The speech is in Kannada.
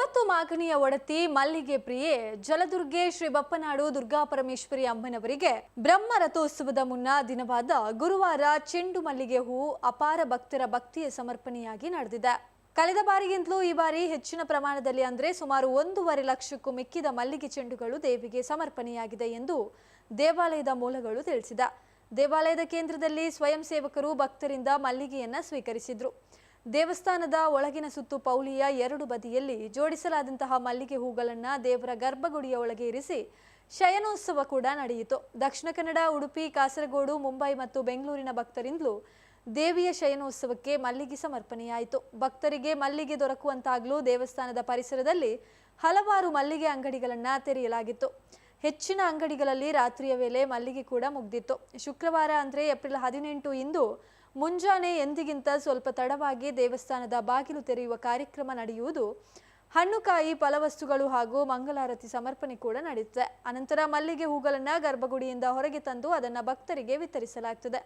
ಒಂಬತ್ತು ಮಾಗಣಿಯ ಒಡತಿ ಮಲ್ಲಿಗೆ ಪ್ರಿಯೆ, ಜಲದುರ್ಗೆ ಶ್ರೀ ಬಪ್ಪನಾಡು ದುರ್ಗಾ ಪರಮೇಶ್ವರಿ ಅಮ್ಮನವರಿಗೆ ಬ್ರಹ್ಮ ರಥೋತ್ಸವದ ಮುನ್ನ ದಿನವಾದ ಗುರುವಾರ ಚೆಂಡು ಮಲ್ಲಿಗೆ ಹೂ ಅಪಾರ ಭಕ್ತರ ಭಕ್ತಿಯ ಸಮರ್ಪಣೆಯಾಗಿ ನಡೆದಿದೆ. ಕಳೆದ ಬಾರಿಗಿಂತಲೂ ಈ ಬಾರಿ ಹೆಚ್ಚಿನ ಪ್ರಮಾಣದಲ್ಲಿ ಅಂದರೆ ಸುಮಾರು ಒಂದೂವರೆ ಲಕ್ಷಕ್ಕೂ ಮಿಕ್ಕಿದ ಮಲ್ಲಿಗೆ ಚೆಂಡುಗಳು ದೇವಿಗೆ ಸಮರ್ಪಣೆಯಾಗಿದೆ ಎಂದು ದೇವಾಲಯದ ಮೂಲಗಳು ತಿಳಿಸಿದ. ದೇವಾಲಯದ ಕೇಂದ್ರದಲ್ಲಿ ಸ್ವಯಂ ಸೇವಕರು ಭಕ್ತರಿಂದ ಮಲ್ಲಿಗೆಯನ್ನ ಸ್ವೀಕರಿಸಿದ್ರು. ದೇವಸ್ಥಾನದ ಒಳಗಿನ ಸುತ್ತು ಪೌಳಿಯ ಎರಡು ಬದಿಯಲ್ಲಿ ಜೋಡಿಸಲಾದಂತಹ ಮಲ್ಲಿಗೆ ಹೂಗಳನ್ನ ದೇವರ ಗರ್ಭಗುಡಿಯ ಒಳಗೆ ಇರಿಸಿ ಶಯನೋತ್ಸವ ಕೂಡ ನಡೆಯಿತು. ದಕ್ಷಿಣ ಕನ್ನಡ, ಉಡುಪಿ, ಕಾಸರಗೋಡು, ಮುಂಬೈ ಮತ್ತು ಬೆಂಗಳೂರಿನ ಭಕ್ತರಿಂದಲೂ ದೇವಿಯ ಶಯನೋತ್ಸವಕ್ಕೆ ಮಲ್ಲಿಗೆ ಸಮರ್ಪಣೆಯಾಯಿತು. ಭಕ್ತರಿಗೆ ಮಲ್ಲಿಗೆ ದೊರಕುವಂತಾಗಲೂ ದೇವಸ್ಥಾನದ ಪರಿಸರದಲ್ಲಿ ಹಲವಾರು ಮಲ್ಲಿಗೆ ಅಂಗಡಿಗಳನ್ನ ತೆರೆಯಲಾಗಿತ್ತು. ಹೆಚ್ಚಿನ ಅಂಗಡಿಗಳಲ್ಲಿ ರಾತ್ರಿಯ ವೇಳೆ ಮಲ್ಲಿಗೆ ಕೂಡ ಮುಗ್ದಿತ್ತು. ಶುಕ್ರವಾರ ಅಂದರೆ ಏಪ್ರಿಲ್ ಹದಿನೆಂಟು ಇಂದು ಮುಂಜಾನೆ ಎಂದಿಗಿಂತ ಸ್ವಲ್ಪ ತಡವಾಗಿ ದೇವಸ್ಥಾನದ ಬಾಗಿಲು ತೆರೆಯುವ ಕಾರ್ಯಕ್ರಮ ನಡೆಯುವುದು. ಹಣ್ಣುಕಾಯಿ ಫಲವಸ್ತುಗಳು ಹಾಗೂ ಮಂಗಳಾರತಿ ಸಮರ್ಪಣೆ ಕೂಡ ನಡೆಯುತ್ತೆ ಅನಂತರ ಮಲ್ಲಿಗೆ ಹೂಗಳನ್ನು ಗರ್ಭಗುಡಿಯಿಂದ ಹೊರಗೆ ತಂದು ಅದನ್ನು ಭಕ್ತರಿಗೆ ವಿತರಿಸಲಾಗ್ತದೆ.